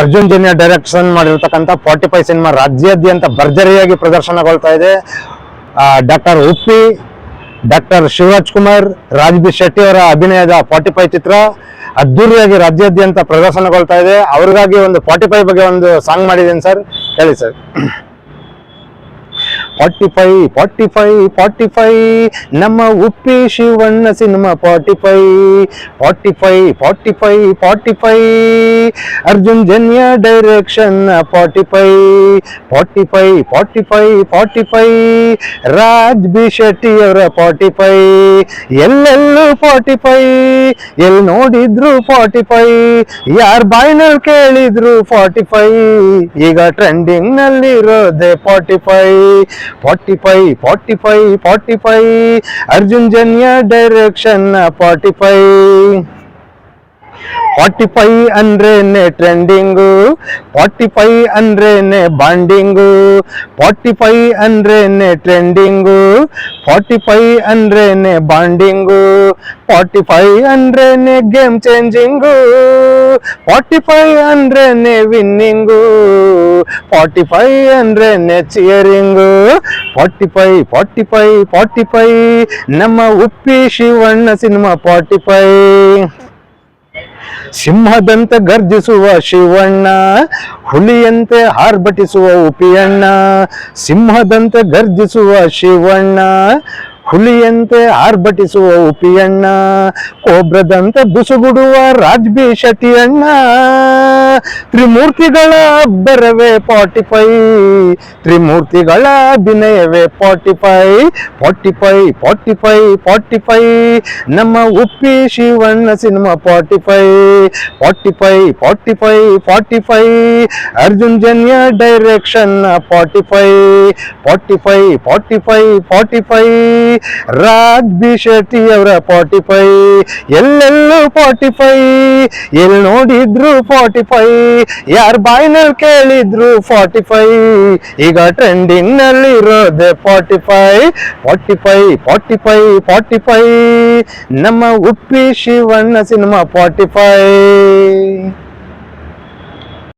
Arjun Janya direction ಮಾಡಿರ್ತಕ್ಕಂಥ forty five cinema ರಾಜ್ಯಾದ್ಯಂತ ಭರ್ಜರಿಯಾಗಿ ಪ್ರದರ್ಶನಗೊಳ್ತಾ ಇದೆ. ಡಾಕ್ಟರ್ ಉಪ್ಪಿ, ಡಾಕ್ಟರ್ ಶಿವರಾಜ್ ಕುಮಾರ್ ರಾಜ್ಬಿ ಶೆಟ್ಟಿ ಅವರ ಅಭಿನಯದ ಫಾರ್ಟಿ ಫೈವ್ ಚಿತ್ರ ಅದ್ದೂರಿಯಾಗಿ ರಾಜ್ಯಾದ್ಯಂತ ಪ್ರದರ್ಶನಗೊಳ್ತಾ ಇದೆ. ಅವ್ರಿಗಾಗಿ ಒಂದು ಫಾರ್ಟಿ ಫೈವ್ ಬಗ್ಗೆ ಒಂದು ಸಾಂಗ್ ಮಾಡಿದ್ದೀನಿ ಸರ್. ಹೇಳಿ sir. Forty five forty five forty five ನಮ್ಮ Uppi Shivanna cinema forty five forty five forty five forty five Arjun Janya direction forty five forty five forty five forty five Raj B Shetty ಅವರ forty five ಎಲ್ಲೆಲ್ಲೂ forty five ಎಲ್ಲಿ ನೋಡಿದ್ರು forty five ಯಾರ ಬಾಯ್ನಲ್ಲಿ ಕೇಳಿದ್ರು forty five ಈಗ trending ನಲ್ಲಿರೋದೆ forty five forty five forty five forty five Arjun Janya direction forty five forty five ಅಂದ್ರೇನೆ trending forty five ಅಂದ್ರೇನೆ ಬಾಂಡಿಂಗು ಫಾರ್ಟಿ ಫೈವ್ ಅಂದ್ರೇನೆ ಟ್ರೆಂಡಿಂಗು ಫಾರ್ಟಿ ಫೈವ್ ಅಂದ್ರೇನೆ ಬಾಂಡಿಂಗು ಫಾರ್ಟಿ ಫೈವ್ ಅಂದ್ರೇನೆ game changing forty five ಅಂದ್ರೇನೆ winning forty five ಅಂದ್ರೇನೆ cheering forty five forty five forty five ನಮ್ಮ Uppi Shivanna cinema forty five ಸಿಂಹದಂತೆ ಗರ್ಜಿಸುವ ಶಿವಣ್ಣ ಹುಲಿಯಂತೆ ಹಾರ್ಭಟಿಸುವ ಉಪಿಯಣ್ಣ ಸಿಂಹದಂತೆ ಗರ್ಜಿಸುವ ಶಿವಣ್ಣ ಹುಲಿಯಂತೆ ಆರ್ಭಟಿಸುವ ಉಪಿಯಣ್ಣ, ಕೋಬ್ರದಂತೆ ಬುಸುಗುಡುವ ರಾಜ್ಬಿ ಶೆಟ್ಟಿಯಣ್ಣ ತ್ರಿಮೂರ್ತಿಗಳ ಬರವೇ ಫಾರ್ಟಿಫೈ, ತ್ರಿಮೂರ್ತಿಗಳ ಅಭಿನಯವೇ forty five forty five forty five forty five. ನಮ್ಮ Uppi Shivanna cinema forty five forty five forty five forty five. Arjun Janya direction forty five forty five forty five forty five forty five Raj B Shetty ಅವರ forty five, ಎಲ್ಲೆಲ್ಲೂ forty five ಎಲ್ಲಿ ನೋಡಿದ್ರು forty five, ಯಾರ ಬಾಯ್ನಲ್ಲಿ ಕೇಳಿದ್ರು forty five, ಈಗ ಟ್ರೆಂಡಿಂಗ್ನಲ್ಲಿ ಇರೋದೆ forty five forty five forty five forty five, ನಮ್ಮ Uppi Shivanna cinema forty five.